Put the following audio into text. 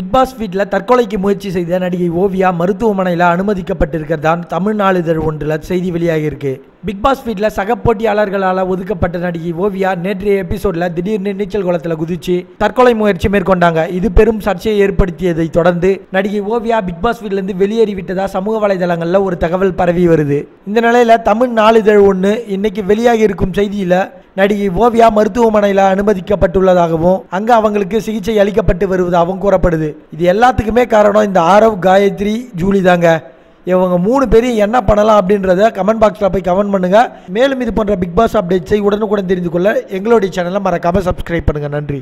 Big pass வீட்டில் தற்கொலைக்கு முயற்சி செய்த நடிகை ஓவியா மருத்துவமனையில் அனுமதிக்கப்பட்டிருக்கிறதான் தமிழ் நாளிதழ் ஒன்றில் செய்தி வெளியாகியிருக்கு. பிக் பாஸ் வீட்டில் சக போட்டியாளர்களால் ஒதுக்கப்பட்ட நடிகை ஓவியா நேற்றைய எபிசோடில் திடீர்னு நீச்சல் குளத்தில் குதிச்சு தற்கொலை முயற்சி மேற்கொண்டாங்க. இது பெரும் சர்ச்சையை ஏற்படுத்தியதை தொடர்ந்து நடிகை ஓவியா பிக் பாஸ் வீட்டிலேருந்து வெளியேறிவிட்டதா சமூக வலைதளங்களில் ஒரு தகவல் பரவி வருது. இந்த நிலையில் தமிழ் நாளிதழ் ஒன்று இன்னைக்கு வெளியாகி இருக்கும் செய்தியில் நடிகை ஓவியா மருத்துவமனையில் அனுமதிக்கப்பட்டுள்ளதாகவும் அங்கே அவங்களுக்கு சிகிச்சை அளிக்கப்பட்டு வருவதாகவும் கூறப்படுது. இது எல்லாத்துக்குமே காரணம் இந்த ஆரவ் காயத்ரி ஜூலி தாங்க இவங்க மூணு பேரையும் என்ன பண்ணலாம் அப்படின்றத கமெண்ட் பாக்ஸில் போய் கமெண்ட் பண்ணுங்க. மேலும் இது போன்ற பிக் பாஸ் அப்டேட்ஸை உடனுக்குடன் தெரிந்து கொள்ள எங்களுடைய சேனலை மறக்காமல் சப்ஸ்கிரைப் பண்ணுங்க. நன்றி.